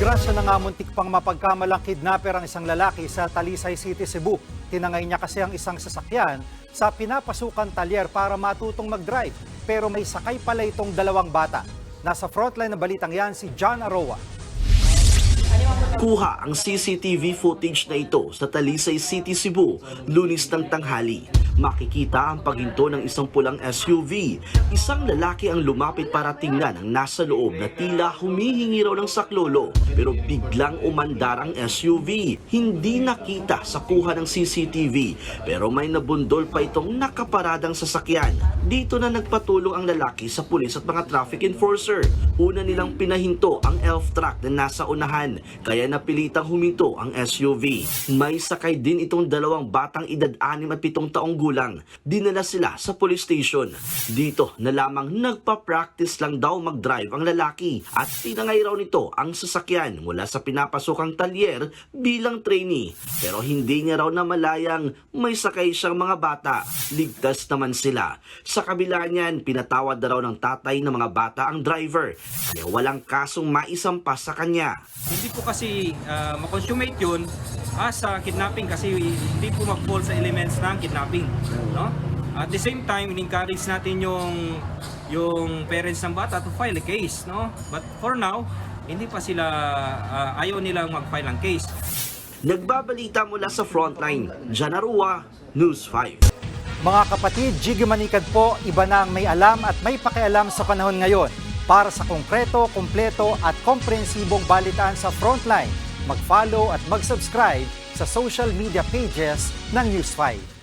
Disgrasya na nga muntik pang mapagkamalang kidnapper ang isang lalaki sa Talisay City, Cebu. Tinangay niya kasi ang isang sasakyan sa pinapasukan talyer para matutong mag-drive. Pero may sakay pala itong dalawang bata. Nasa frontline ng balitang yan si John Aroa. Kuha ang CCTV footage na ito sa Talisay City, Cebu, lunis ng tanghali. Makikita ang paghinto ng isang pulang SUV. Isang lalaki ang lumapit para tingnan ang nasa loob na tila humihingi raw ng saklolo. Pero biglang umandar ang SUV. Hindi nakita sa kuha ng CCTV. Pero may nabundol pa itong nakaparadang sasakyan. Dito na nagpatulong ang lalaki sa pulis at mga traffic enforcer. Una nilang pinahinto ang elf truck na nasa unahan kaya napilitang huminto ang SUV. May sakay din itong dalawang batang edad 6 at 7 taong gulang. Dinala sila sa police station. Dito na lamang nagpa-practice lang daw mag-drive ang lalaki at tinangay raw nito ang sasakyan mula sa pinapasokang talyer bilang trainee. Pero hindi niya raw namalayang may sakay siyang mga bata. Ligtas naman sila. Sa kabila niyan, pinatawad na raw ng tatay ng mga bata ang driver. Kaya walang kasong maisampas sa kanya. Hindi po kasi uh, makonsummate yun as a kidnapping kasi hindi po mag-fall sa elements ng kidnapping. No? At the same time, in-encourage natin yung yung parents ng bata to file a case. No? But for now, hindi pa sila, uh, ayaw nilang mag-file ng case. Nagbabalita mula sa frontline, Janarua, News 5. Mga kapatid, Jiggy Manikad po, iba na ang may alam at may pakialam sa panahon ngayon. Para sa konkreto, kumpleto at komprehensibong balitaan sa Frontline, mag-follow at mag-subscribe sa social media pages ng News 5.